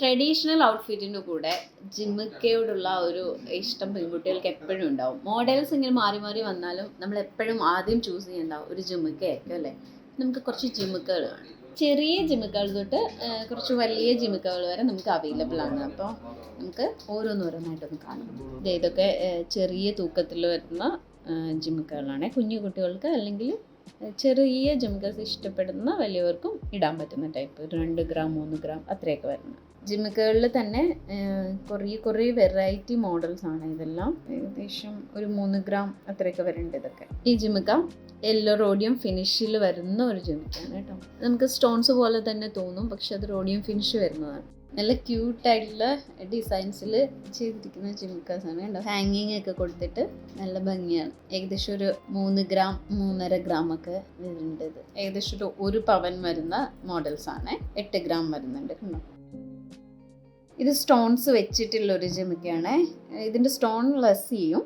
Traditional ഔട്ട്ഫിറ്റിന്റെ കൂടെ ജിമ്മിക്കയോടുള്ള ഒരു ഇഷ്ടം പെൺകുട്ടികൾക്ക് എപ്പോഴും ഉണ്ടാവും. മോഡൽസ് ഇങ്ങനെ മാറി മാറി വന്നാലും നമ്മൾ എപ്പോഴും ആദ്യം ചൂസ് ചെയ്യേണ്ട ഒരു ജിമ്മിക്ക ആയിരിക്കും അല്ലേ? നമുക്ക് കുറച്ച് ജിമ്മിക്കകൾ കാണും. ചെറിയ ജിമ്മിക്കകൾ തൊട്ട് കുറച്ച് വലിയ ജിമ്മിക്കകൾ വരെ നമുക്ക് അവൈലബിൾ ആണ്. അപ്പോൾ നമുക്ക് ഓരോന്നോരോന്നായിട്ടൊന്ന് കാണാം. ഇതൊക്കെ ചെറിയ തൂക്കത്തിൽ വരുന്ന ജിമ്മിക്കകളാണ് കുഞ്ഞു കുട്ടികൾക്ക് അല്ലെങ്കിൽ ചെറിയ ജിമ്മിക്കൽസ് ഇഷ്ടപ്പെടുന്ന വലിയവർക്കും ഇടാൻ പറ്റുന്ന ടൈപ്പ് രണ്ട് ഗ്രാം മൂന്ന് ഗ്രാം അത്രയൊക്കെ വരുന്ന. ജിമ്മിക്കുകളിൽ തന്നെ കുറേ കുറേ വെറൈറ്റി മോഡൽസ് ആണ് ഇതെല്ലാം. ഏകദേശം ഒരു മൂന്ന് ഗ്രാം അത്രയൊക്കെ വരുന്നുണ്ട് ഇതൊക്കെ. ഈ ജിമ്മുക യെല്ലോ റോഡിയം ഫിനിഷിൽ വരുന്ന ഒരു ജിമ്മുക്കാണ് കേട്ടോ. നമുക്ക് സ്റ്റോൺസ് പോലെ തന്നെ തോന്നും പക്ഷെ അത് റോഡിയം ഫിനിഷ് വരുന്നതാണ്. നല്ല ക്യൂട്ടായിട്ടുള്ള ഡിസൈൻസിൽ ചെയ്തിരിക്കുന്ന ജിമിക്കാസ് ആണ് കേട്ടോ. ഹാങ്ങിങ് ഒക്കെ കൊടുത്തിട്ട് നല്ല ഭംഗിയാണ്. ഏകദേശം ഒരു മൂന്ന് ഗ്രാം മൂന്നര ഗ്രാം ഒക്കെ വരുന്നുണ്ട് ഇത്. ഏകദേശം ഒരു ഒരു പവൻ വരുന്ന മോഡൽസ് ആണ്. എട്ട് ഗ്രാം വരുന്നുണ്ട് കണ്ടോ ഇത് സ്റ്റോൺസ് വെച്ചിട്ടുള്ള ഒരു ജിമിക്കയാണ് ഇതിന്റെ സ്റ്റോൺ ലെസ് ചെയ്യും.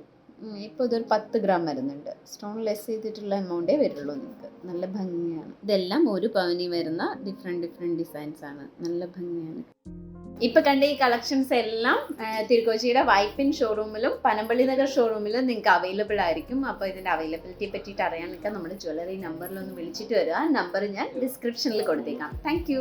ഇപ്പോൾ ഇതൊരു പത്ത് ഗ്രാം വരുന്നുണ്ട്. സ്റ്റോൺ ലെസ് ചെയ്തിട്ടുള്ള എമൗണ്ടേ വരുള്ളൂ നിങ്ങൾക്ക് നല്ല ഭംഗിയാണ്. ഇതെല്ലാം ഒരു പവനി വരുന്ന ഡിഫറെന്റ് ഡിഫറെന്റ് ഡിസൈൻസ് ആണ്. നല്ല ഭംഗിയാണ്. ഇപ്പൊ കണ്ട ഈ കളക്ഷൻസ് എല്ലാം തിരുക്കോച്ചിയുടെ വൈപ്പിൻ ഷോറൂമിലും പനമ്പള്ളി നഗർ ഷോറൂമിലും നിങ്ങൾക്ക് അവൈലബിൾ ആയിരിക്കും. അപ്പോൾ ഇതിന്റെ അവൈലബിലിറ്റി പറ്റിയിട്ട് അറിയാൻ നിൽക്കാൻ നമ്മുടെ ജ്വല്ലറി നമ്പറിലൊന്ന് വിളിച്ചിട്ട് വരിക. നമ്പർ ഞാൻ ഡിസ്ക്രിപ്ഷനിൽ കൊടുത്തേക്കാം. താങ്ക്